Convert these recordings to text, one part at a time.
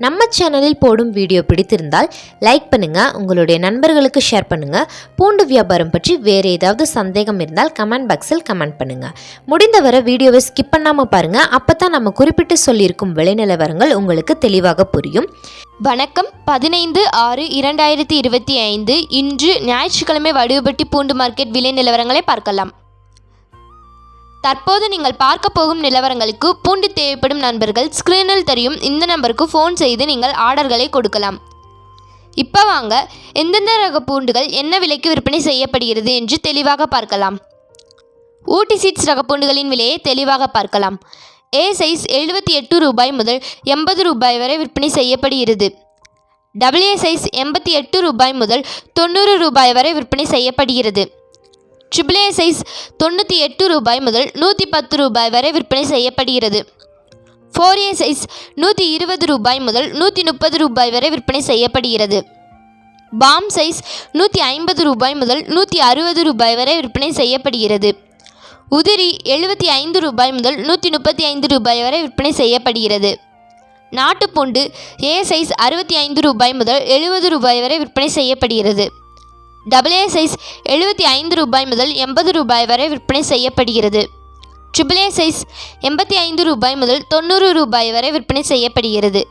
நம்ம சேனலில் போடும் வீடியோ பிடித்திருந்தால் லைக் பண்ணுங்கள் உங்களுடைய நண்பர்களுக்கு ஷேர் பண்ணுங்கள் பூண்டு வியாபாரம் பற்றி வேறு ஏதாவது சந்தேகம் இருந்தால் கமெண்ட் பாக்ஸில் கமெண்ட் பண்ணுங்கள் முடிந்தவரை வீடியோவை ஸ்கிப் பண்ணாமல் பாருங்கள் அப்போ தான் நம்ம குறிப்பிட்டு சொல்லியிருக்கும் விளைநிலவரங்கள் உங்களுக்கு தெளிவாக புரியும். வணக்கம் பதினைந்து ஆறு இரண்டாயிரத்தி இருபத்தி ஐந்து இன்று ஞாயிற்றுக்கிழமை வடிவப்பட்டி பூண்டு மார்க்கெட் விலை நிலவரங்களை பார்க்கலாம். தற்போது நீங்கள் பார்க்க போகும் நிலவரங்களுக்கு பூண்டு தேவைப்படும் நண்பர்கள் ஸ்க்ரீனில் தெரியும். இந்த நம்பருக்கு ஃபோன் செய்து நீங்கள் ஆர்டர்களை கொடுக்கலாம். இப்போ வாங்க எந்தெந்த ரக பூண்டுகள் என்ன விலைக்கு விற்பனை செய்யப்படுகிறது என்று தெளிவாக பார்க்கலாம். ஊட்டி சீட்ஸ் ரக பூண்டுகளின் விலையை தெளிவாக பார்க்கலாம். ஏ சைஸ் எழுபத்தி எட்டு ரூபாய் முதல் எண்பது ரூபாய் வரை விற்பனை செய்யப்படுகிறது. டபிள்யூ சைஸ் எண்பத்தி எட்டு ரூபாய் முதல் தொண்ணூறு ரூபாய் வரை விற்பனை செய்யப்படுகிறது. ட்ரிபிளே சைஸ் தொண்ணூற்றி எட்டு ரூபாய் முதல் நூற்றி பத்து ரூபாய் வரை விற்பனை செய்யப்படுகிறது. ஃபோர் ஏ சைஸ் நூற்றி இருபது ரூபாய் முதல் நூற்றி முப்பது ரூபாய் வரை விற்பனை செய்யப்படுகிறது. பாம் சைஸ் நூற்றி ஐம்பது ரூபாய் முதல் நூற்றி அறுபது ரூபாய் வரை விற்பனை செய்யப்படுகிறது. உதிரி எழுபத்தி ஐந்து ரூபாய் முதல் நூற்றி முப்பத்தி ஐந்து ரூபாய் வரை விற்பனை செய்யப்படுகிறது. நாட்டுப்பூண்டு ஏ சைஸ் அறுபத்தி ஐந்து ரூபாய் முதல் எழுபது ரூபாய் வரை விற்பனை செய்யப்படுகிறது. டபுள் ஏ சைஸ் எழுபத்தி ஐந்து ரூபாய் முதல் எண்பது ரூபாய் வரை விற்பனை செய்யப்படுகிறது. ட்ரிபிள் ஏ சைஸ் எண்பத்தி ஐந்து ரூபாய் முதல் தொண்ணூறு ரூபாய் வரை விற்பனை செய்யப்படுகிறது.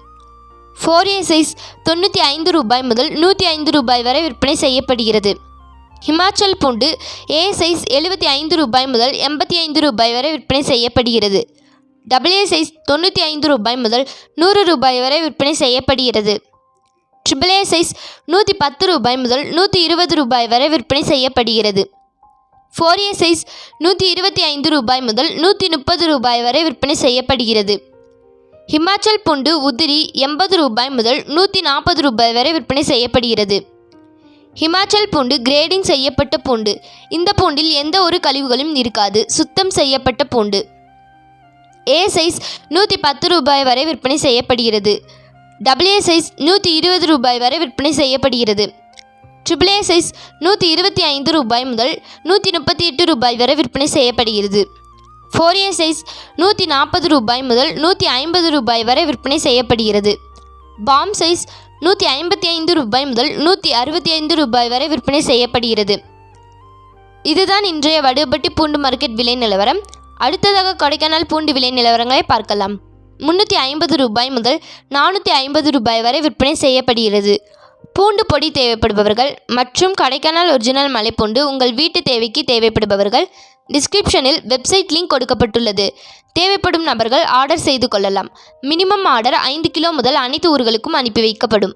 ஃபோர் ஏ சைஸ் தொண்ணூற்றி ஐந்து ரூபாய் முதல் நூற்றி ஐந்து ரூபாய் வரை விற்பனை செய்யப்படுகிறது. ஹிமாச்சல் பூண்டு ஏ சைஸ் எழுபத்தி ஐந்து ரூபாய் முதல் எண்பத்தி ஐந்து ரூபாய் வரை விற்பனை செய்யப்படுகிறது. டபுள் ஏ சைஸ் தொண்ணூற்றி ஐந்து ரூபாய் முதல் நூறு ரூபாய் வரை விற்பனை செய்யப்படுகிறது. ட்ரிபிள் ஏ சைஸ் நூற்றி பத்து ரூபாய் முதல் நூற்றி இருபது ரூபாய் வரை விற்பனை செய்யப்படுகிறது. ஃபோர் ஏ சைஸ் நூற்றி இருபத்தி ஐந்து ரூபாய் முதல் நூற்றி முப்பது ரூபாய் வரை விற்பனை செய்யப்படுகிறது. ஹிமாச்சல் பூண்டு உதிரி எண்பது ரூபாய் முதல் நூற்றி நாற்பது ரூபாய் வரை விற்பனை செய்யப்படுகிறது. ஹிமாச்சல் பூண்டு கிரேடிங் செய்யப்பட்ட பூண்டு. இந்த பூண்டில் எந்த ஒரு கழிவுகளும் இருக்காது. சுத்தம் செய்யப்பட்ட பூண்டு. ஏ சைஸ் நூற்றி பத்து ரூபாய் வரை விற்பனை செய்யப்படுகிறது. டபுள் ஏ சைஸ் நூற்றி இருபது ரூபாய் வரை விற்பனை செய்யப்படுகிறது. ட்ரிபிள் ஏ சைஸ் நூற்றி இருபத்தி ஐந்து ரூபாய் முதல் நூற்றி முப்பத்தி எட்டு ரூபாய் வரை விற்பனை செய்யப்படுகிறது. ஃபோர் ஏ சைஸ் நூற்றி நாற்பது ரூபாய் முதல் நூற்றி ஐம்பது ரூபாய் வரை விற்பனை செய்யப்படுகிறது. பாம் சைஸ் நூற்றி ஐம்பத்தி ஐந்து ரூபாய் முதல் நூற்றி அறுபத்தி ஐந்து ரூபாய் வரை விற்பனை செய்யப்படுகிறது. இதுதான் இன்றைய வடுபட்டி பூண்டு மார்க்கெட் விலை நிலவரம். அடுத்ததாக கொடைக்கானல் பூண்டு விலை நிலவரங்களை பார்க்கலாம். முந்நூற்றி ஐம்பது ரூபாய் முதல் நானூற்றி ஐம்பது ரூபாய் வரை விற்பனை செய்யப்படுகிறது. பூண்டு பொடி தேவைப்படுபவர்கள் மற்றும் கடைக்கானல் ஒரிஜினல் மலைப்பூண்டு உங்கள் வீட்டு தேவைக்கு தேவைப்படுபவர்கள் டிஸ்கிரிப்ஷனில் வெப்சைட் லிங்க் கொடுக்கப்பட்டுள்ளது. தேவைப்படும் நபர்கள் ஆர்டர் செய்து கொள்ளலாம். மினிமம் ஆர்டர் ஐந்து கிலோ முதல் அனைத்து ஊர்களுக்கும் அனுப்பி வைக்கப்படும்.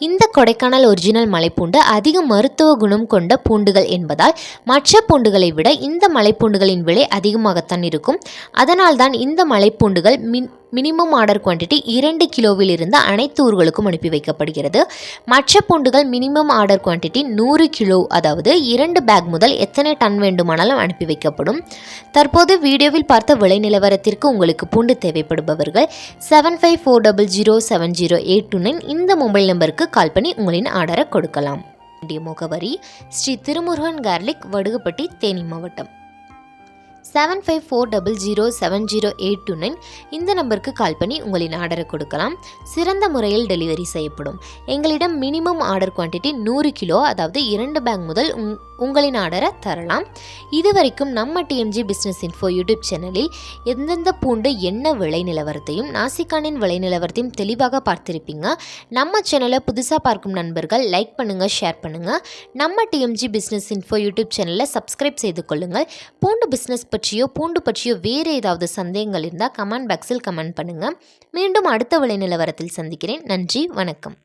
இந்த கொடைக்கானல் ஒரிஜினல் மலைப்பூண்டு அதிக மருத்துவ குணம் கொண்ட பூண்டுகள் என்பதால் மற்ற பூண்டுகளை விட இந்த மலைப்பூண்டுகளின் விலை அதிகமாகத்தான் இருக்கும். அதனால்தான் இந்த மலைப்பூண்டுகள் மின் மினிமம் ஆர்டர் குவான்டிட்டி இரண்டு கிலோவில் இருந்து அனைத்து ஊர்களுக்கும் அனுப்பி வைக்கப்படுகிறது. மற்ற பூண்டுகள் மினிமம் ஆர்டர் குவான்டிட்டி நூறு கிலோ அதாவது இரண்டு பேக் முதல் எத்தனை டன் வேண்டுமானாலும் அனுப்பி வைக்கப்படும். தற்போது வீடியோவில் பார்த்த விலை நிலவரத்திற்கு உங்களுக்கு பூண்டு தேவைப்படுபவர்கள் seven five four double zero seven zero eight two nine இந்த மொபைல் நம்பருக்கு கால் பண்ணி உங்களின் ஆர்டரை கொடுக்கலாம். முகவரி ஸ்ரீ திருமுருகன் கார்லிக் வடுகுப்பட்டி தேனி மாவட்டம். Seven five four double zero seven zero eight two nine இந்த நம்பருக்கு கால் பண்ணி உங்களின் ஆர்டரை கொடுக்கலாம். சிறந்த முறையில் டெலிவரி செய்யப்படும். எங்களிடம் மினிமம் ஆர்டர் குவான்டிட்டி நூறு கிலோ அதாவது இரண்டு பேக் முதல் உங்களின் ஆர்டரை தரலாம். இதுவரைக்கும் நம்ம டிஎம்ஜி பிஸ்னஸ் இன்ஃபோ யூடியூப் சேனலில் எந்தெந்த பூண்டு என்ன விலை நிலவரத்தையும் நாசிக்கானின் விலை நிலவரத்தையும் தெளிவாக பார்த்துருப்பீங்க. நம்ம சேனலை புதுசாக பார்க்கும் நண்பர்கள் லைக் பண்ணுங்கள் ஷேர் பண்ணுங்கள் நம்ம டிஎம்ஜி பிஸ்னஸ் இன்ஃபோ யூடியூப் சேனலை சப்ஸ்கிரைப் செய்து கொள்ளுங்கள். பூண்டு பிஸ்னஸ் பற்றியோ பூண்டு பற்றியோ வேறு ஏதாவது சந்தேகங்கள் இருந்தால் கமெண்ட் பாக்ஸில் கமெண்ட் பண்ணுங்கள் மீண்டும் அடுத்த விலை நிலவரத்தில் சந்திக்கிறேன். நன்றி வணக்கம்.